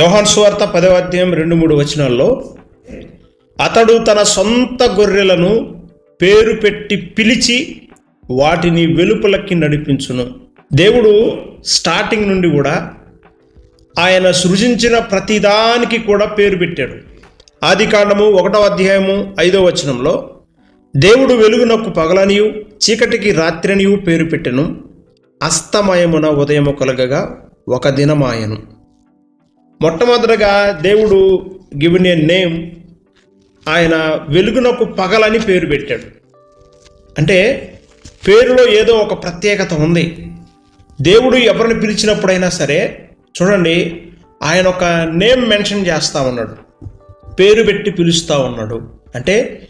యోహాన్ సువార్త పదవ అధ్యాయం రెండు మూడు వచనాల్లో అతడు తన సొంత గొర్రెలను పేరు పెట్టి పిలిచి వాటిని వెలుపలకి నడిపించును. దేవుడు స్టార్టింగ్ నుండి కూడా ఆయన సృజించిన ప్రతిదానికి కూడా పేరు పెట్టాడు. ఆది కాండము ఒకటో అధ్యాయము ఐదో వచనంలో దేవుడు వెలుగునకు పగలనియు చీకటికి రాత్రినియు పేరు పెట్టెను అస్తమయమున ఉదయము కలగగా ఒక దినమాయను. మొట్టమొదటగా దేవుడు గివెన్ ఏ నేమ్. ఆయన వెలుగునకు పగలని పేరు పెట్టాడు. అంటే పేరులో ఏదో ఒక ప్రత్యేకత ఉంది. దేవుడు ఎవరిని పిలిచినప్పుడైనా సరే చూడండి ఆయన ఒక నేమ్ మెన్షన్ చేస్తూ ఉన్నాడు. పేరు పెట్టి పిలుస్తూ ఉన్నాడు. అంటే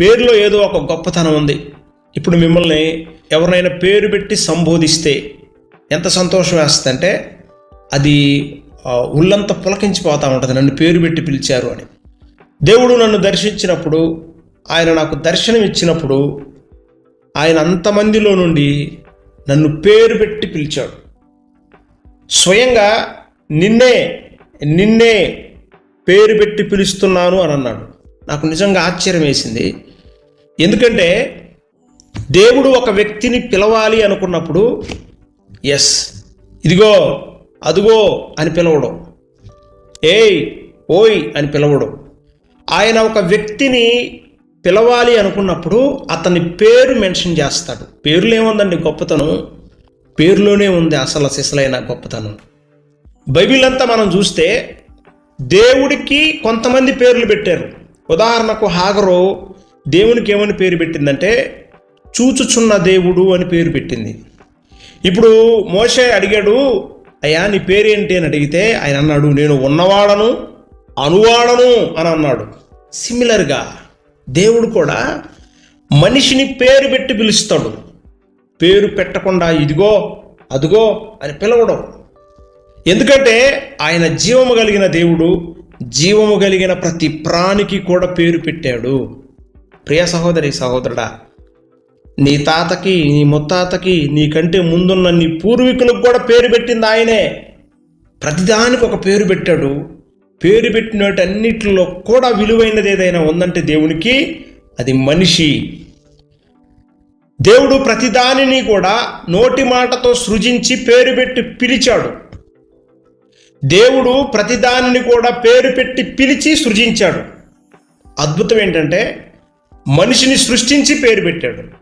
పేరులో ఏదో ఒక గొప్పతనం ఉంది. ఇప్పుడు మిమ్మల్ని ఎవరినైనా పేరు పెట్టి సంబోధిస్తే ఎంత సంతోషం వేస్తుందంటే అది ఉళ్ళంతా పులకించిపోతూ ఉంటుంది. నన్ను పేరు పెట్టి పిలిచారు అని. దేవుడు నన్ను దర్శించినప్పుడు ఆయన నాకు దర్శనం ఇచ్చినప్పుడు ఆయన అంతమందిలో నుండి నన్ను పేరు పెట్టి పిలిచాడు. స్వయంగా నిన్నే నిన్నే పేరు పెట్టి పిలుస్తున్నాను అని అన్నాడు. నాకు నిజంగా ఆశ్చర్యం వేసింది. ఎందుకంటే దేవుడు ఒక వ్యక్తిని పిలవాలి అనుకున్నప్పుడు ఎస్ ఇదిగో అదిగో అని పిలవడం. ఏయ్ ఓయ్ అని పిలవడం. ఆయన ఒక వ్యక్తిని పిలవాలి అనుకున్నప్పుడు అతని పేరు మెన్షన్ చేస్తాడు. పేరులో ఏముందండి గొప్పతనం? పేరులోనే ఉంది అసలు సిసలైన గొప్పతనం. బైబిల్ అంతా మనం చూస్తే దేవుడికి కొంతమంది పేర్లు పెట్టారు. ఉదాహరణకు హాగరు దేవునికి ఏమని పేరు పెట్టిందంటే చూచుచున్న దేవుడు అని పేరు పెట్టింది. ఇప్పుడు మోషే అడిగాడు అయ్యా నీ పేరేంటి అని అడిగితే ఆయన అన్నాడు నేను ఉన్నవాడను అనువాడను అని అన్నాడు. సిమిలర్గా దేవుడు కూడా మనిషిని పేరు పెట్టి పిలుస్తాడు. పేరు పెట్టకుండా ఇదిగో అదిగో అని పిలవడం. ఎందుకంటే ఆయన జీవము కలిగిన దేవుడు జీవము కలిగిన ప్రతి ప్రాణికి కూడా పేరు పెట్టాడు. ప్రియ సహోదరి సహోదరుడా నీ తాతకి నీ ముత్తాతకి నీకంటే ముందున్న నీ పూర్వీకులకు కూడా పేరు పెట్టింది ఆయనే. ప్రతిదానికి ఒక పేరు పెట్టాడు. పేరు పెట్టినటన్నిటిలో కూడా విలువైనది ఏదైనా ఉందంటే దేవునికి అది మనిషి. దేవుడు ప్రతిదానిని కూడా నోటి మాటతో సృజించి పేరు పెట్టి పిలిచాడు. దేవుడు ప్రతిదానిని కూడా పేరు పెట్టి పిలిచి సృజించాడు. అద్భుతం ఏంటంటే మనిషిని సృష్టించి పేరు పెట్టాడు.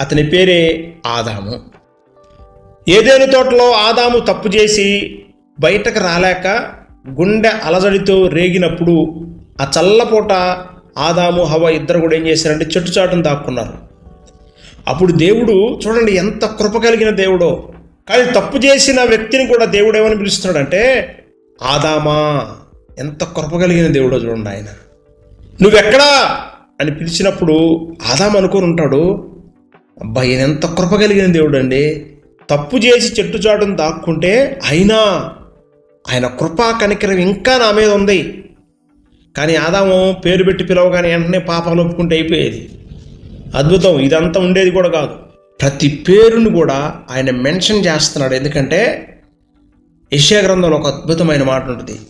అతని పేరే ఆదాము. ఏదేను తోటలో ఆదాము తప్పు చేసి బయటకు రాలేక గుండె అలజడితో రేగినప్పుడు ఆ చల్లపూట ఆదాము హవ ఇద్దరు కూడా ఏం చేశారంటే చెట్టు చాటును దాక్కున్నారు. అప్పుడు దేవుడు చూడండి ఎంత కృప కలిగిన దేవుడో. కానీ తప్పు చేసిన వ్యక్తిని కూడా దేవుడు ఏమని పిలుస్తున్నాడంటే ఆదామా ఎంత కృప కలిగిన దేవుడో చూడండి ఆయన. నువ్వెక్కడా? అని పిలిచినప్పుడు ఆదాం అనుకొని ఉంటాడు అబ్బా ఎంత కృప కలిగిన దేవుడు అండి తప్పు చేసి చెట్టు చాటును దాక్కుంటే అయినా ఆయన కృపా కనికరం ఇంకా నా మీద ఉంది. కానీ ఆదాము పేరు పెట్టి పిలవగానే వెంటనే పాపాలు ఒప్పుకుంటే అయిపోయేది. అద్భుతం ఇదంతా ఉండేది కూడా కాదు. ప్రతి పేరును కూడా ఆయన మెన్షన్ చేస్తున్నాడు. ఎందుకంటే యెషయా గ్రంథంలో ఒక అద్భుతమైన మాట ఉంటుంది.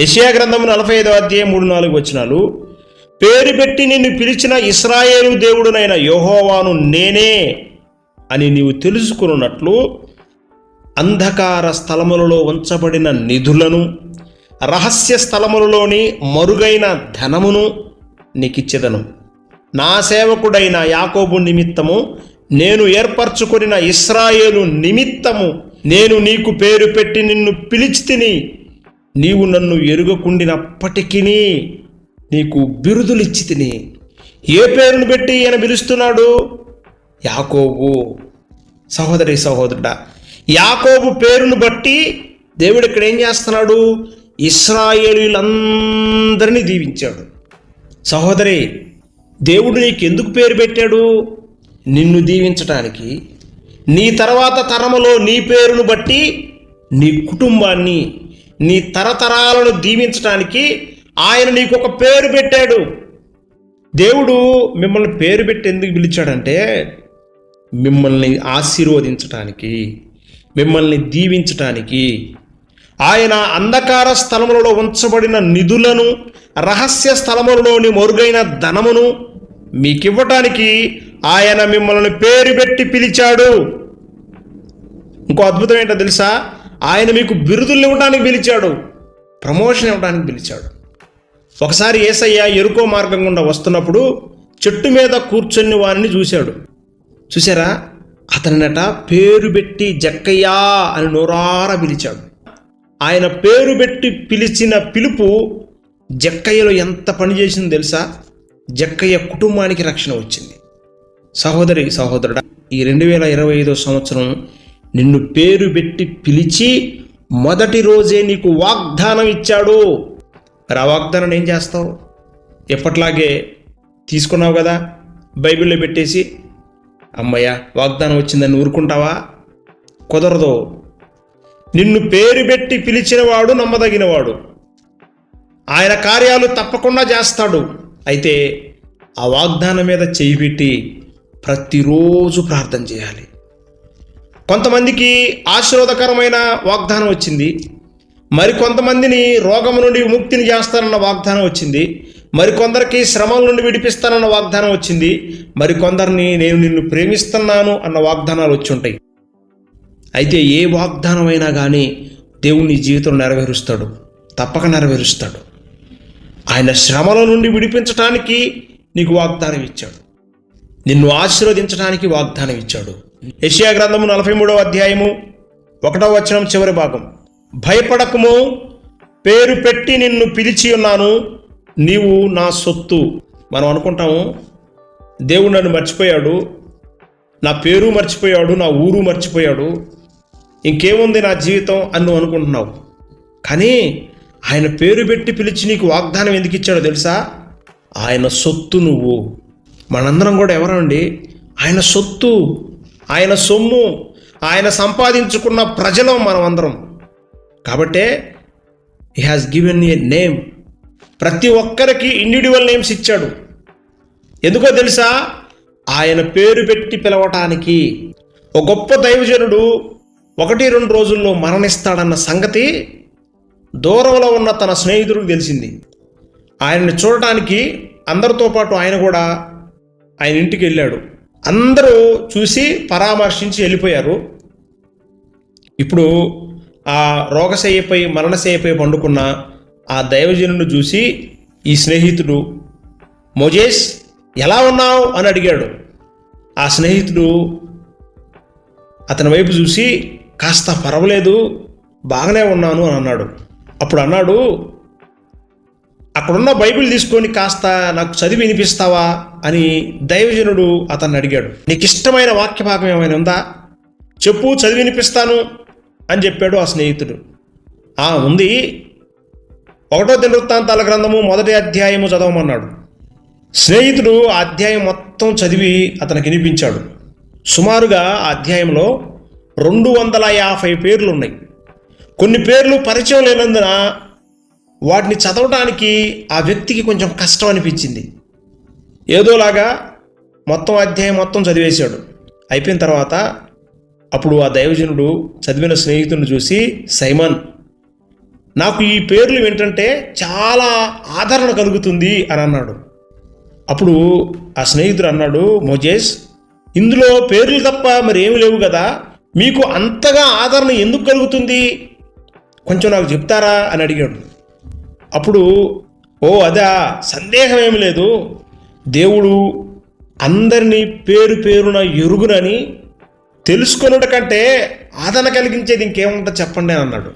యెషయా గ్రంథం నలభై ఐదో అధ్యాయం మూడు నాలుగు వచ్చినాలు పేరు పెట్టి నిన్ను పిలిచిన ఇస్రాయేలు దేవుడునైన యోహోవాను నేనే అని నీవు తెలుసుకున్నట్లు అంధకార స్థలములలో ఉంచబడిన నిధులను రహస్య స్థలములలోని మరుగైన ధనమును నీకిచ్చెదను. నా సేవకుడైన యాకోబు నిమిత్తము నేను ఏర్పరచుకొనిన ఇస్రాయేలు నిమిత్తము నేను నీకు పేరు పెట్టి నిన్ను పిలిచి తిని నీవు నన్ను ఎరుగకుండినప్పటికీ నీకు బిరుదులిచ్చి తిని ఏ పేరును పెట్టి ఈయన పిలుస్తున్నాడు? యాకోబు. సహోదరి సహోదరుడా యాకోబు పేరును బట్టి దేవుడు ఇక్కడ ఏం చేస్తున్నాడు? ఇస్రాయేలీలందరినీ దీవించాడు. సహోదరి దేవుడు నీకు ఎందుకు పేరు పెట్టాడు? నిన్ను దీవించటానికి. నీ తర్వాత తరములో నీ పేరును బట్టి నీ కుటుంబాన్ని నీ తరతరాలను దీవించటానికి ఆయన నీకు ఒక పేరు పెట్టాడు. దేవుడు మిమ్మల్ని పేరు పెట్టి ఎందుకు పిలిచాడంటే మిమ్మల్ని ఆశీర్వదించటానికి మిమ్మల్ని దీవించటానికి ఆయన అంధకార స్థలములలో ఉంచబడిన నిధులను రహస్య స్థలములలోని మరుగైన ధనమును మీకివ్వటానికి ఆయన మిమ్మల్ని పేరు పెట్టి పిలిచాడు. ఇంకో అద్భుతం ఏంటో తెలుసా? ఆయన మీకు బిరుదులు ఇవ్వడానికి పిలిచాడు. ప్రమోషన్ ఇవ్వడానికి పిలిచాడు. ఒకసారి ఏసయ్య ఎరుకో మార్గం గుండా వస్తున్నప్పుడు చెట్టు మీద కూర్చొని వారిని చూశాడు. చూసారా అతనినట పేరు పెట్టి జక్కయ్యా అని నోరారా పిలిచాడు. ఆయన పేరు పెట్టి పిలిచిన పిలుపు జక్కయ్యలో ఎంత పని చేసిందో తెలుసా? జక్కయ్య కుటుంబానికి రక్షణ వచ్చింది. సహోదరి సహోదరుడా ఈ రెండు వేల ఇరవై ఐదో సంవత్సరం నిన్ను పేరు పెట్టి పిలిచి మొదటి రోజే నీకు వాగ్దానం ఇచ్చాడు. మరి ఆ వాగ్దానం ఏం చేస్తావు? ఎప్పట్లాగే తీసుకున్నావు కదా? బైబిల్లో పెట్టేసి అమ్మయ్య వాగ్దానం వచ్చిందని ఊరుకుంటావా? కుదరదు. నిన్ను పేరు పెట్టి పిలిచినవాడు నమ్మదగినవాడు. ఆయన కార్యాలు తప్పకుండా చేస్తాడు. అయితే ఆ వాగ్దానం మీద చేయి పెట్టి ప్రతిరోజు ప్రార్థన చేయాలి. కొంతమందికి ఆశీర్వాదకరమైన వాగ్దానం వచ్చింది. మరి కొంతమందిని రోగము నుండి విముక్తిని చేస్తానన్న వాగ్దానం వచ్చింది. మరికొందరికి శ్రమల నుండి విడిపిస్తానన్న వాగ్దానం వచ్చింది. మరికొందరిని నేను నిన్ను ప్రేమిస్తున్నాను అన్న వాగ్దానాలు వచ్చి ఉంటాయి. అయితే ఏ వాగ్దానమైనా కానీ దేవుని జీవితం నెరవేరుస్తాడు. తప్పక నెరవేరుస్తాడు. ఆయన శ్రమల నుండి విడిపించటానికి నీకు వాగ్దానం ఇచ్చాడు. నిన్ను ఆశీర్వదించడానికి వాగ్దానం ఇచ్చాడు. యషియా గ్రంథము నలభై మూడవ అధ్యాయము ఒకటవ వచనం చివరి భాగం. భయపడకము. పేరు పెట్టి నిన్ను పిలిచి ఉన్నాను. నీవు నా సొత్తు. మనం అనుకుంటాము దేవుడు నన్ను మర్చిపోయాడు. నా పేరు మర్చిపోయాడు నా ఊరు మర్చిపోయాడు. ఇంకేముంది నా జీవితం అని నువ్వు అనుకుంటున్నావు. కానీ ఆయన పేరు పెట్టి పిలిచి నీకు వాగ్దానం ఎందుకు ఇచ్చాడో తెలుసా? ఆయన సొత్తు నువ్వు. మనందరం కూడా ఎవరండి? ఆయన సొత్తు. ఆయన సొమ్ము. ఆయన సంపాదించుకున్న ప్రజలం మనం అందరం కాబట్టే he has given a name ప్రతి ఒక్కరికి ఇండివిజువల్ నేమ్స్ ఇచ్చాడు. ఎందుకో తెలుసా? ఆయన పేరు పెట్టి పిలవటానికి ఒక గొప్ప దైవజనుడు ఒకటి రెండు రోజుల్లో మరణిస్తాడన్న సంగతి దూరంలో ఉన్న తన స్నేహితుడికి తెలిసింది. ఆయన్ని చూడటానికి అందరితో పాటు ఆయన కూడా ఆయన ఇంటికి వెళ్ళాడు. అందరూ చూసి పరామర్శించి వెళ్ళిపోయారు. ఇప్పుడు ఆ రోగశయ్యపై మరణశయ్యపై పండుకున్న ఆ దైవజనుడు చూసి ఈ స్నేహితుడు మొజేష్ ఎలా ఉన్నావు? అని అడిగాడు. ఆ స్నేహితుడు అతని వైపు చూసి కాస్త పర్వాలేదు బాగానే ఉన్నాను అని అన్నాడు. అప్పుడు అన్నాడు అక్కడున్న బైబిల్ తీసుకొని కాస్త నాకు చదివి వినిపిస్తావా? అని దైవజనుడు అతన్ని అడిగాడు. నీకు ఇష్టమైన వాక్య భాగం ఏమైనా ఉందా? చెప్పు చదివి వినిపిస్తాను. అని చెప్పాడు ఆ స్నేహితుడు. ఆ ఉంది. ఒకటో దినవృత్తాంతాల గ్రంథము మొదటి అధ్యాయము చదవమన్నాడు. స్నేహితుడు ఆ అధ్యాయం మొత్తం చదివి అతనికి వినిపించాడు. సుమారుగా ఆ అధ్యాయంలో రెండు వందల యాభై పేర్లు ఉన్నాయి. కొన్ని పేర్లు పరిచయం లేనందున వాటిని చదవడానికి ఆ వ్యక్తికి కొంచెం కష్టం అనిపించింది. ఏదోలాగా మొత్తం అధ్యాయం మొత్తం చదివేశాడు. అయిపోయిన తర్వాత అప్పుడు ఆ దైవజనుడు చదివిన స్నేహితుడిని చూసి సైమన్ నాకు ఈ పేర్లు ఏంటంటే చాలా ఆదరణ కలుగుతుంది అని అన్నాడు. అప్పుడు ఆ స్నేహితుడు అన్నాడు మోజేస్ ఇందులో పేర్లు తప్ప మరి ఏమి లేవు కదా మీకు అంతగా ఆదరణ ఎందుకు కలుగుతుంది? కొంచెం నాకు చెప్తారా? అని అడిగాడు. అప్పుడు ఓ అదా సందేహం ఏమి లేదు. దేవుడు అందరినీ పేరు పేరున ఎరుగునని తెలుసుకొనుట కంటే ఆదరణ కలిగించేది ఇంకేముంటుంది చెప్పండి అని అన్నాడు.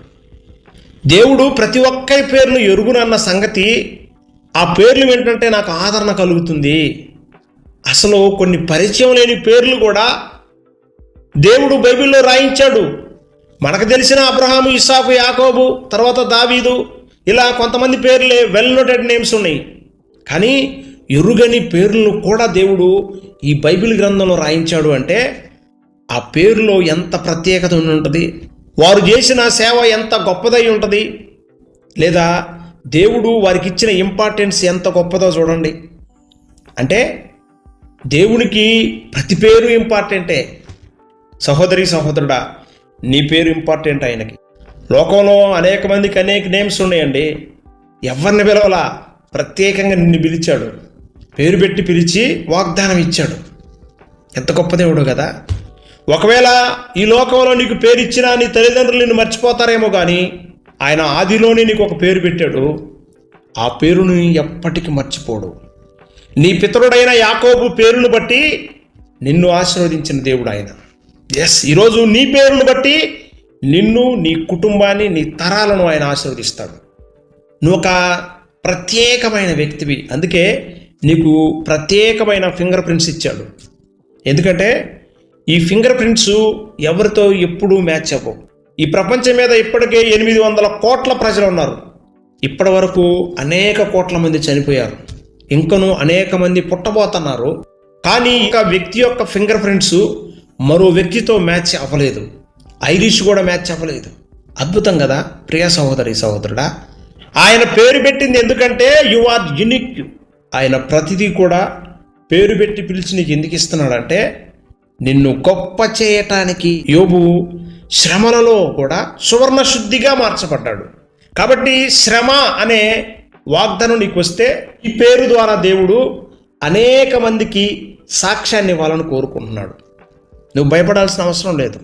దేవుడు ప్రతి ఒక్కరి పేర్లు ఎరుగునన్న సంగతి ఆ పేర్లు ఏంటంటే నాకు ఆదరణ కలుగుతుంది. అసలు కొన్ని పరిచయం లేని పేర్లు కూడా దేవుడు బైబిల్లో రాయించాడు. మనకు తెలిసిన అబ్రహాము ఇసాకు యాకోబు తర్వాత దావీదు ఇలా కొంతమంది పేర్లే వెల్ నోటెడ్ నేమ్స్ ఉన్నాయి. కానీ ఎరుగని పేర్లను కూడా దేవుడు ఈ బైబిల్ గ్రంథంలో రాయించాడు అంటే ఆ పేరులో ఎంత ప్రత్యేకత ఉండి ఉంటుంది? వారు చేసిన సేవ ఎంత గొప్పదై ఉంటుంది? లేదా దేవుడు వారికి ఇచ్చిన ఇంపార్టెన్స్ ఎంత గొప్పదో చూడండి. అంటే దేవునికి ప్రతి పేరు ఇంపార్టెంటే సహోదరి సహోదరుడా నీ పేరు ఇంపార్టెంట్ ఆయనకి. లోకంలో అనేక మందికి అనేక నేమ్స్ ఉన్నాయండి. ఎవరిని పిలవలా? ప్రత్యేకంగా నిన్ను పిలిచాడు. పేరు పెట్టి పిలిచి వాగ్దానం ఇచ్చాడు. ఎంత గొప్ప దేవుడు కదా? ఒకవేళ ఈ లోకంలో నీకు పేరు ఇచ్చినా నీ తల్లిదండ్రులు నిన్ను మర్చిపోతారేమో కానీ ఆయన ఆదిలోనే నీకు ఒక పేరు పెట్టాడు. ఆ పేరును ఎప్పటికీ మర్చిపోడు. నీ పితరుడైన యాకోబు పేరును బట్టి నిన్ను ఆశీర్వదించిన దేవుడు ఆయన. ఎస్ ఈరోజు నీ పేరును బట్టి నిన్ను నీ కుటుంబాన్ని నీ తరాలను ఆయన ఆశీర్వదిస్తాడు. నువ్వు ఒక ప్రత్యేకమైన వ్యక్తివి. అందుకే నీకు ప్రత్యేకమైన ఫింగర్ ప్రింట్స్ ఇచ్చాడు. ఎందుకంటే ఈ ఫింగర్ ప్రింట్స్ ఎవరితో ఎప్పుడూ మ్యాచ్ అవ్వవు. ఈ ప్రపంచం మీద ఇప్పటికే ఎనిమిది వందల కోట్ల ప్రజలు ఉన్నారు. ఇప్పటి వరకు అనేక కోట్ల మంది చనిపోయారు. ఇంకను అనేక మంది పుట్టబోతున్నారు. కానీ ఇక వ్యక్తి యొక్క ఫింగర్ ప్రింట్స్ మరో వ్యక్తితో మ్యాచ్ అవ్వలేదు. ఐరిష్ కూడా మ్యాచ్ అవ్వలేదు. అద్భుతం కదా ప్రియ సహోదరి సహోదరుడా? ఆయన పేరు పెట్టింది ఎందుకంటే యు ఆర్ యునిక్. ఆయన ప్రతిదీ కూడా పేరు పెట్టి పిలిచి నీకు ఎందుకు ఇస్తున్నాడంటే నిన్ను గొప్ప చేయటానికి యోబు శ్రమలలో కూడా సువర్ణ శుద్ధిగా మార్చబడ్డాడు. కాబట్టి శ్రమ అనే వాగ్దానం నీకు వస్తే ఈ పేరు ద్వారా దేవుడు అనేక మందికి సాక్ష్యాన్ని ఇవ్వాలని కోరుకుంటున్నాడు. నువ్వు భయపడాల్సిన అవసరం లేదు.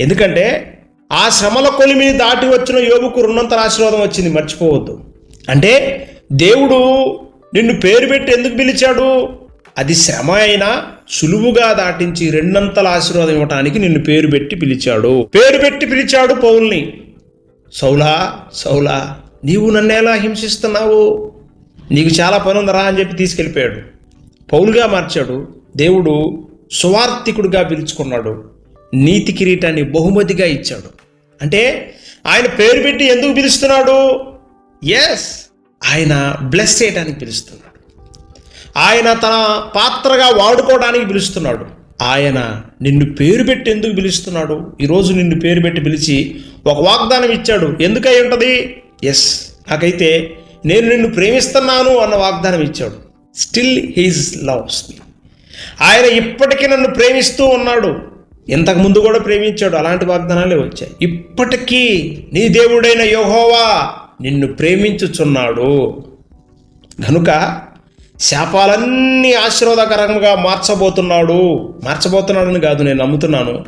ఎందుకంటే ఆ శ్రమల కొలిమిని దాటి వచ్చిన యోగుకు రుణంతర ఆశీర్వాదం వచ్చింది మర్చిపోవద్దు. అంటే దేవుడు నిన్ను పేరు పెట్టి ఎందుకు పిలిచాడు? అది శ్రమ అయినా సులువుగా దాటించి రెండంతల ఆశీర్వాదం ఇవ్వటానికి నిన్ను పేరు పెట్టి పిలిచాడు. పేరు పెట్టి పిలిచాడు పౌల్ని. సౌలా సౌలా నీవు నన్ను ఎలా హింసిస్తున్నావు? నీకు చాలా పని ఉందరా అని చెప్పి తీసుకెళ్ళిపోయాడు. పౌలుగా మార్చాడు. దేవుడు సువార్థికుడిగా పిలుచుకున్నాడు. నీతి కిరీటాన్ని బహుమతిగా ఇచ్చాడు. అంటే ఆయన పేరు పెట్టి ఎందుకు పిలుస్తున్నాడు? ఎస్ ఆయన బ్లెస్ చేయడానికి పిలుస్తున్నాడు. ఆయన తన పాత్రగా వాడుకోవడానికి పిలుస్తున్నాడు. ఆయన నిన్ను పేరు పెట్టి ఎందుకు పిలుస్తున్నాడు? ఈరోజు నిన్ను పేరు పెట్టి పిలిచి ఒక వాగ్దానం ఇచ్చాడు. ఎందుకై ఉంటుంది? ఎస్ నాకైతే నేను నిన్ను ప్రేమిస్తున్నాను అన్న వాగ్దానం ఇచ్చాడు. స్టిల్ హీజ్ లవ్స్ మీ ఆయన ఇప్పటికీ నన్ను ప్రేమిస్తూ ఉన్నాడు. ఇంతకు ముందు కూడా ప్రేమించాడు. అలాంటి వాగ్దానాలే వచ్చాయి. ఇప్పటికీ నీ దేవుడైన యోహోవా నిన్ను ప్రేమించుచున్నాడు. కనుక శాపాలన్నీ ఆశీర్వాదకరంగా మార్చబోతున్నాడు. మార్చబోతున్నాడని కాదు నేను నమ్ముతున్నాను.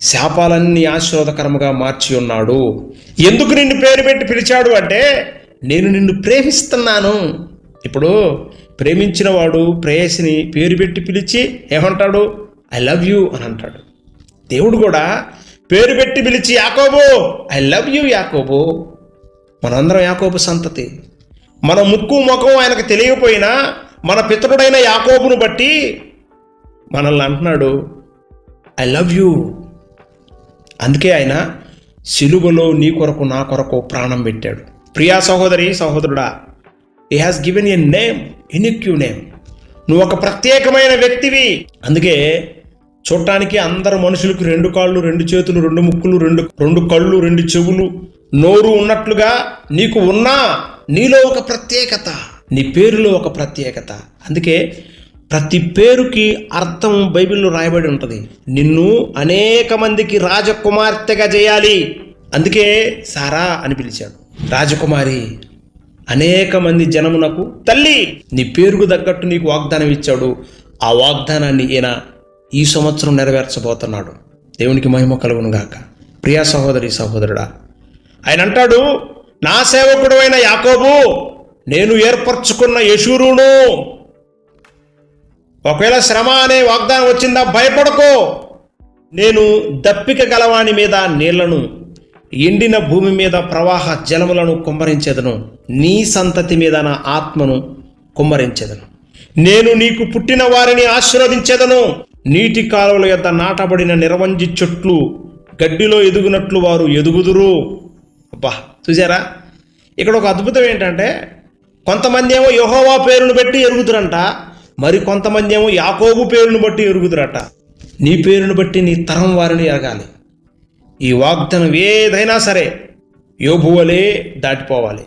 శాపాలన్నీ ఆశీర్వాదకరంగా మార్చి ఉన్నాడు. ఎందుకు నిన్ను పేరు పెట్టి పిలిచాడు అంటే నేను నిన్ను ప్రేమిస్తున్నాను. ఇప్పుడు ప్రేమించిన వాడు ప్రేయసిని పేరు పెట్టి పిలిచి ఏమంటాడు? ఐ లవ్ యూ అని అంటాడు. దేవుడు కూడా పేరు పెట్టి పిలిచి యాకోబో ఐ లవ్ యూ యాకోబో. మనందరం యాకోబు సంతతి. మన ముక్కు ముఖం ఆయనకు తెలియకపోయినా మన పితరుడైన యాకోబును బట్టి మనల్ని అంటున్నాడు ఐ లవ్ యూ అందుకే ఆయన సిలువలో నీ కొరకు నా కొరకు ప్రాణం పెట్టాడు. ప్రియా సహోదరి సహోదరుడా he has given a name unique name నువ్వు ఒక ప్రత్యేకమైన వ్యక్తివి. అందుకే చూడటానికి అందరు మనుషులకు రెండు కాళ్ళు రెండు చేతులు రెండు ముక్కులు రెండు రెండు కళ్ళు రెండు చెవులు నోరు ఉన్నట్లుగా నీకు ఉన్నా నీలో ఒక ప్రత్యేకత నీ పేరులో ఒక ప్రత్యేకత. అందుకే ప్రతి పేరుకి అర్థం బైబిల్లో రాయబడి ఉంటుంది. నిన్ను అనేక మందికి రాజకుమార్తెగా చేయాలి. అందుకే సారా అని పిలిచాడు. రాజకుమారి అనేక మంది జనమునకు తల్లి నీ పేరుకు తగ్గట్టు నీకు వాగ్దానం ఇచ్చాడు. ఆ వాగ్దానాన్ని ఈయన ఈ సంవత్సరం నెరవేర్చబోతున్నాడు. దేవునికి మహిమ కలుగును గాక. ప్రియా సహోదరి సహోదరుడా ఆయన అంటాడు నా సేవకుడు అయిన యాకోబు నేను ఏర్పరచుకున్న యశూరును ఒకవేళ శ్రమ అనే వాగ్దానం వచ్చిందా భయపడకో. నేను దప్పిక గలవాని మీద నీళ్ళను ఎండిన భూమి మీద ప్రవాహ జలములను కుమ్మరించెదను. నీ సంతతి మీద నా ఆత్మను కుమ్మరించెదను. నేను నీకు పుట్టిన వారిని ఆశీర్వదించెదను. నీటి కాలువల యొక్క నాటబడిన నిరవంజి చెట్లు గడ్డిలో ఎదుగునట్లు వారు ఎదుగుదురు. అబ్బా! చూసారా? ఇక్కడ ఒక అద్భుతం ఏంటంటే కొంతమంది ఏమో యహోవా పేరును బట్టి ఎరుగుతురంట మరి కొంతమంది ఏమో యాకోబు పేరును బట్టి ఎరుగుతురట నీ పేరును బట్టి నీ తరం వారిని ఎరగాలి. ఈ వాగ్దనం ఏదైనా సరే యోబు వలే దాటిపోవాలి.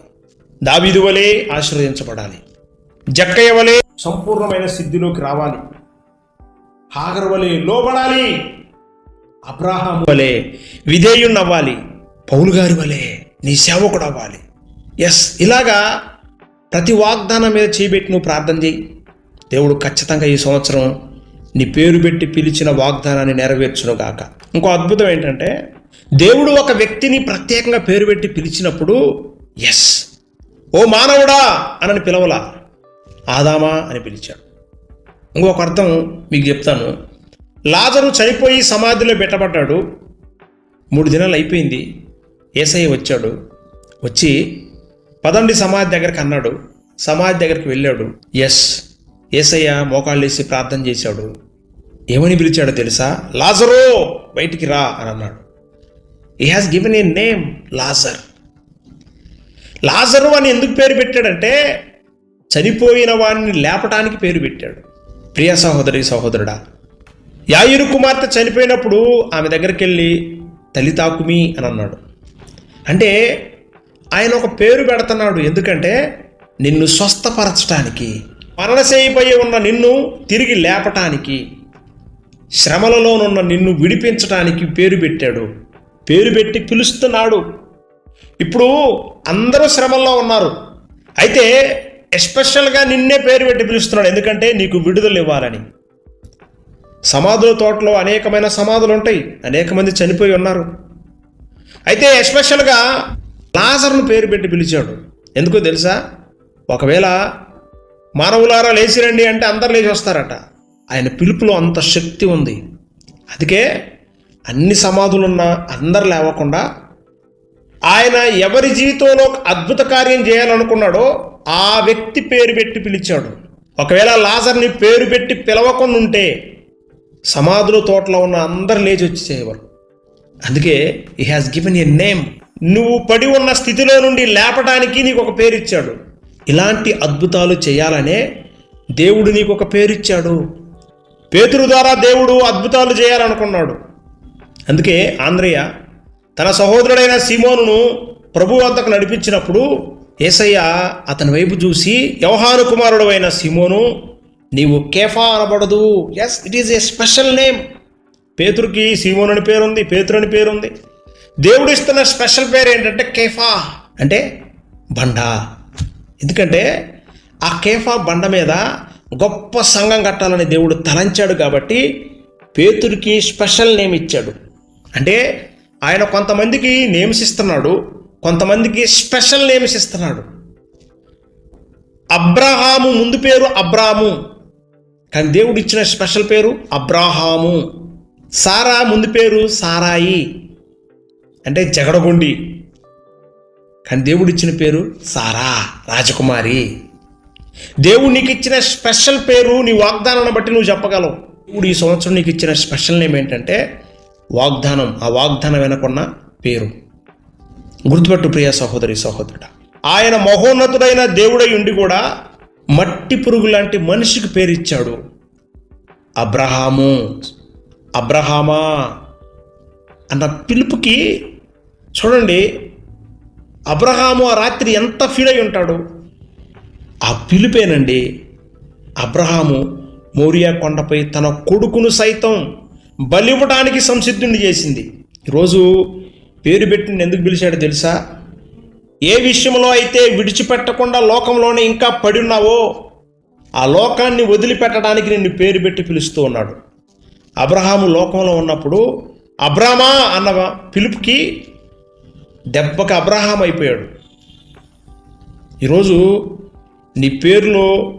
దావీదు వలే ఆశీర్వదించబడాలి. జక్కయ్య వలె సంపూర్ణమైన సిద్ధిలోకి రావాలి. హాగర్ వలె లోబడాలి. అబ్రాహం వలె విధేయుణ్ణవ్వాలి. పౌలు గారి వలె నీ సేవకుడు అవ్వాలి. ఎస్ ఇలాగా ప్రతి వాగ్దానం మీద చేయబెట్టి నువ్వు ప్రార్థన చేయి. దేవుడు ఖచ్చితంగా ఈ సంవత్సరం నీ పేరు పెట్టి పిలిచిన వాగ్దానాన్ని నెరవేర్చును గాక ఇంకో అద్భుతం ఏంటంటే దేవుడు ఒక వ్యక్తిని ప్రత్యేకంగా పేరు పెట్టి పిలిచినప్పుడు ఎస్ ఓ మానవుడా అనని పిలవలా ఆదామా అని పిలిచాడు. ఇంకొక అర్థం మీకు చెప్తాను. లాజరు చనిపోయి సమాధిలో పెట్టబడ్డాడు. మూడు దినాలు అయిపోయింది. ఏసయ్య వచ్చాడు. వచ్చి పదండి సమాధి దగ్గరికి అన్నాడు. సమాధి దగ్గరికి వెళ్ళాడు. ఎస్ ఏసయ్య మోకాళ్ళు వేసి ప్రార్థన చేశాడు. ఏమని పిలిచాడో తెలుసా? లాజరో బయటికి రా అని అన్నాడు. He has given a name Lazar. లాజరు అని ఎందుకు పేరు పెట్టాడంటే చనిపోయిన వాడిని లేపటానికి పేరు పెట్టాడు. ప్రియ సహోదరి సహోదరుడా యాయురు కుమార్తె చనిపోయినప్పుడు ఆమె దగ్గరికి వెళ్ళి తల్లి తాకుమి అని అన్నాడు. అంటే ఆయన ఒక పేరు పెడుతున్నాడు. ఎందుకంటే నిన్ను స్వస్థపరచటానికి మరణశైపోయి ఉన్న నిన్ను తిరిగి లేపటానికి శ్రమలలోనున్న నిన్ను విడిపించటానికి పేరు పెట్టాడు. పేరు పెట్టి పిలుస్తున్నాడు. ఇప్పుడు అందరూ శ్రమల్లో ఉన్నారు. అయితే ఎస్పెషల్గా నిన్నే పేరు పెట్టి పిలుస్తున్నాడు. ఎందుకంటే నీకు విడుదల ఇవ్వాలని. సమాధుల తోటలో అనేకమైన సమాధులు ఉంటాయి అనేక మంది చనిపోయి ఉన్నారు. అయితే ఎస్పెషల్గా లాజర్ను పేరు పెట్టి పిలిచాడు. ఎందుకో తెలుసా? ఒకవేళ మానవులారా లేచిరండి అంటే అందరు లేచి వస్తారట. ఆయన పిలుపులో అంత శక్తి ఉంది. అందుకే అన్ని సమాధులున్నా అందరు లేవకుండా ఆయన ఎవరి జీవితంలో ఒక అద్భుత కార్యం చేయాలనుకున్నాడో ఆ వ్యక్తి పేరు పెట్టి పిలిచాడు. ఒకవేళ లాజర్ని పేరు పెట్టి పిలవకుండా ఉంటే సమాధుల తోటలో ఉన్న అందరు లేచి వచ్చి చేయవారు అందుకే ఈ హ్యాస్ గివెన్ ఎ నేమ్ నువ్వు పడి ఉన్న స్థితిలో నుండి లేపడానికి నీకు ఒక పేరు ఇచ్చాడు ఇలాంటి అద్భుతాలు చేయాలనే దేవుడు నీకు ఒక పేరు ఇచ్చాడు పేతురు ద్వారా దేవుడు అద్భుతాలు చేయాలనుకున్నాడు. అందుకే ఆంధ్రయ్య తన సహోదరుడైన సిమోనును ప్రభు వద్దకు నడిపించినప్పుడు ఏసయ్య అతని వైపు చూసి వ్యవహార కుమారుడు అయిన సిమోను నీవు కేఫా అనబడదు. Yes it is a special name పేతురుకి Simon అని పేరుంది పేతురు అని పేరుంది. దేవుడు ఇస్తున్న స్పెషల్ పేరు ఏంటంటే కేఫా. అంటే బండ. ఎందుకంటే ఆ కేఫా బండ మీద గొప్ప సంఘం కట్టాలని దేవుడు తలంచాడు కాబట్టి పేతురికి స్పెషల్ నేమ్ ఇచ్చాడు. అంటే ఆయన కొంతమందికి నేమ్స్ ఇస్తున్నాడు కొంతమందికి స్పెషల్ నేమ్స్ ఇస్తున్నాడు అబ్రహాము ముందు పేరు అబ్రాము కానీ దేవుడు ఇచ్చిన స్పెషల్ పేరు అబ్రాహాము. సారా ముందు పేరు సారాయి. అంటే జగడగొండి. కానీ దేవుడు ఇచ్చిన పేరు సారా రాజకుమారి. దేవుడు నీకు ఇచ్చిన స్పెషల్ పేరు నీ వాగ్దానాన్ని బట్టి నువ్వు చెప్పగలవు. దేవుడు ఈ సంవత్సరం నీకు ఇచ్చిన స్పెషల్ నేమ్ ఏంటంటే వాగ్దానం. ఆ వాగ్దానం వెనకున్న పేరు. గుర్తుపెట్టు ప్రియ సహోదరి సహోదరుడా. ఆయన మహోన్నతుడైన దేవుడై ఉండి కూడా మట్టి పురుగు లాంటి మనిషికి పేరిచ్చాడు అబ్రహాము. అబ్రహామా అన్న పిలుపుకి చూడండి అబ్రహాము ఆ రాత్రి ఎంత ఫీల్ అయి ఉంటాడు? ఆ పిలుపేనండి అబ్రహాము మోరియా కొండపై తన కొడుకును సైతం బలివ్వడానికి సంసిద్ధుని చేసింది. ఈరోజు పేరు పెట్టిన ఎందుకు పిలిచాడో తెలుసా? ఏ విషయంలో అయితే విడిచిపెట్టకుండా లోకంలోనే ఇంకా పడి ఉన్నావో ఆ లోకాన్ని వదిలిపెట్టడానికి నిన్ను పేరు పెట్టి పిలుస్తూ ఉన్నాడు. అబ్రహాము లోకంలో ఉన్నప్పుడు అబ్రామా అన్న పిలుపుకి దెబ్బకి అబ్రహాం అయిపోయాడు. ఈరోజు నీ పేరులో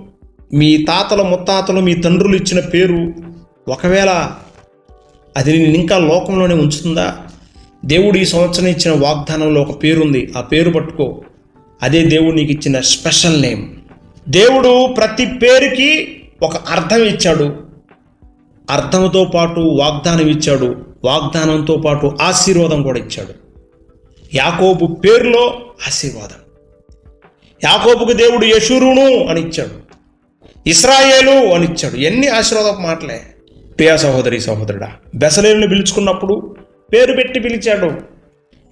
మీ తాతలు ముత్తాతలు మీ తండ్రులు ఇచ్చిన పేరు ఒకవేళ అది నేను ఇంకా లోకంలోనే ఉంచుతుందా? దేవుడు ఈ సంవత్సరం ఇచ్చిన వాగ్దానంలో ఒక పేరు ఉంది ఆ పేరు పట్టుకో. అదే దేవుడు నీకు ఇచ్చిన స్పెషల్ నేమ్. దేవుడు ప్రతి పేరుకి ఒక అర్థం ఇచ్చాడు. అర్థంతో పాటు వాగ్దానం ఇచ్చాడు వాగ్దానంతో పాటు ఆశీర్వాదం కూడా ఇచ్చాడు. యాకోబు పేరులో ఆశీర్వాదం. యాకోబుకు దేవుడు యశురును అని ఇచ్చాడు. ఇస్రాయేలు అని ఇచ్చాడు. ఎన్ని ఆశీర్వాదపు మాటలే. ప్రియా సహోదరి సహోదరుడా బెసలేని పిలుచుకున్నప్పుడు పేరు పెట్టి పిలిచాడు.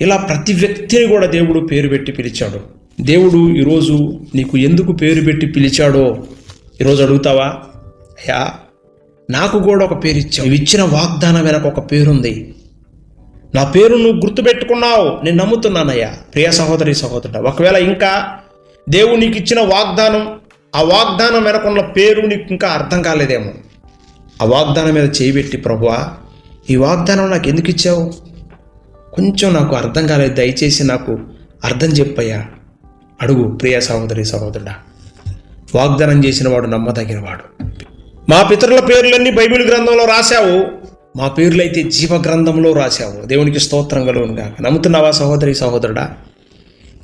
ఇలా ప్రతి వ్యక్తిని కూడా దేవుడు పేరు పెట్టి పిలిచాడు. దేవుడు ఈరోజు నీకు ఎందుకు పేరు పెట్టి పిలిచాడో ఈరోజు అడుగుతావా? అయ్యా నాకు కూడా ఒక పేరు ఇచ్చావు. నువ్వు ఇచ్చిన వాగ్దానం వెనక ఒక పేరుంది. నా పేరు నువ్వు గుర్తుపెట్టుకున్నావు. నేను నమ్ముతున్నానయ్యా. ప్రియ సహోదరి సహోదరుడు ఒకవేళ ఇంకా దేవుడు నీకు ఇచ్చిన వాగ్దానం ఆ వాగ్దానం వెనకున్న పేరు నీకు ఇంకా అర్థం కాలేదేమో. ఆ వాగ్దానం మీద చేయబెట్టి ప్రభువా ఈ వాగ్దానం నాకు ఎందుకు ఇచ్చావు? కొంచెం నాకు అర్థం కాలేదు. దయచేసి నాకు అర్థం చెప్పయ్యా. అడుగు ప్రియ సహోదరి సహోదరుడా. వాగ్దానం చేసిన వాడు నమ్మదగినవాడు. మా పితరుల పేర్లన్నీ బైబిల్ గ్రంథంలో రాశావు. మా పేర్లైతే జీవ గ్రంథంలో రాశావు. దేవునికి స్తోత్రం కలుగునుగా నమ్ముతున్నావా సహోదరి సహోదరుడా?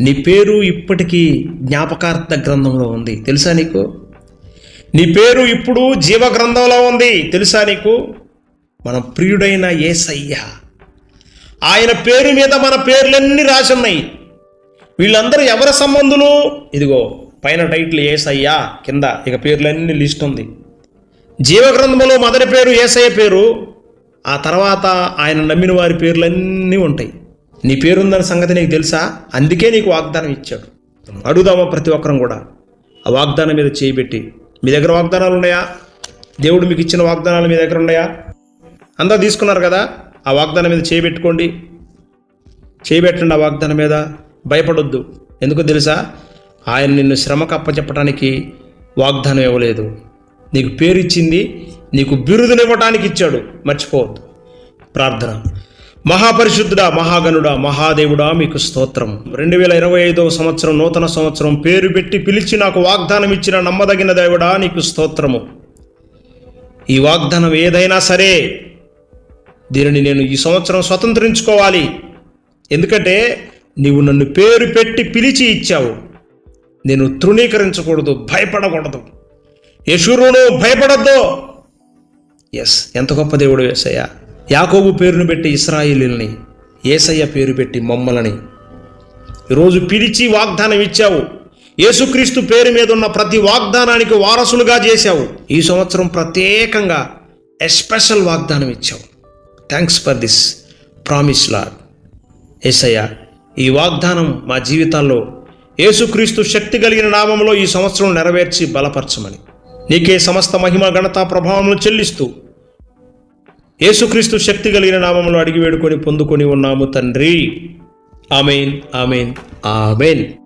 నీ పేరు ఇప్పటికీ జ్ఞాపకార్థ గ్రంథంలో ఉంది. తెలుసా నీకు? నీ పేరు ఇప్పుడు జీవ గ్రంథంలో ఉంది. తెలుసా నీకు? మన ప్రియుడైన ఏసయ్య. ఆయన పేరు మీద మన పేర్లన్నీ రాసి ఉన్నాయి వీళ్ళందరూ ఎవరి సంబంధులు? ఇదిగో పైన టైటిల్ ఏసయ్యా కింద. ఇక పేర్లన్నీ లిస్ట్ ఉంది. జీవగ్రంథంలో మొదటి పేరు ఏసయ్య పేరు ఆ తర్వాత ఆయన నమ్మిన వారి పేర్లన్నీ ఉంటాయి. నీ పేరుందన్న సంగతి నీకు తెలుసా? అందుకే నీకు వాగ్దానం ఇచ్చాడు. అడుగుదామా ప్రతి ఒక్కరం కూడా? ఆ వాగ్దానం మీద చేయిబెట్టి మీ దగ్గర వాగ్దానాలు ఉన్నాయా? దేవుడు మీకు ఇచ్చిన వాగ్దానాలు మీ దగ్గర ఉన్నాయా? అందరూ తీసుకున్నారు కదా? ఆ వాగ్దానం మీద చేయబెట్టుకోండి చేయబెట్టండి ఆ వాగ్దానం మీద. భయపడొద్దు. ఎందుకో తెలుసా? ఆయన నిన్ను శ్రమకు అప్పచెప్పడానికి వాగ్దానం ఇవ్వలేదు. నీకు పేరు ఇచ్చింది నీకు బిరుదునివ్వటానికి ఇచ్చాడు మర్చిపోవద్దు. ప్రార్థన. మహాపరిశుద్ధుడా మహాగణుడా మహాదేవుడా మీకు స్తోత్రం రెండు వేల ఇరవై ఐదవ సంవత్సరం నూతన సంవత్సరం పేరు పెట్టి పిలిచి నాకు వాగ్దానం ఇచ్చిన నమ్మదగిన దేవుడా నీకు స్తోత్రము. ఈ వాగ్దానం ఏదైనా సరే దీనిని నేను ఈ సంవత్సరం స్వతంత్రించుకోవాలి. ఎందుకంటే నీవు నన్ను పేరు పెట్టి పిలిచి ఇచ్చావు. నేను తృణీకరించకూడదు భయపడకూడదు. యశురును భయపడద్దు. ఎస్ ఎంత గొప్ప దేవుడు ఏసయ్య. యాకోబు పేరును పెట్టి ఇస్రాయిలీల్ని ఏసయ్య పేరు పెట్టి మమ్మలని ఈరోజు పిలిచి వాగ్దానం ఇచ్చావు. యేసుక్రీస్తు పేరు మీద ఉన్న ప్రతి వాగ్దానానికి వారసులుగా చేశావు. ఈ సంవత్సరం ప్రత్యేకంగా ఎస్పెషల్ వాగ్దానం ఇచ్చావు. Thanks for this promise Lord Yesayya ఈ వాగ్దానం మా జీవితాల్లో యేసుక్రీస్తు శక్తి కలిగిన నామంలో ఈ సంవత్సరం నెరవేర్చి బలపరచమని. నీకే సమస్త మహిమ ఘనత ప్రభావములు చెల్లిస్తూ యేసుక్రీస్తు శక్తి కలిగిన నామంలో అడిగి వేడుకొని పొందుకొని ఉన్నాము తండ్రి. Amen amen amen.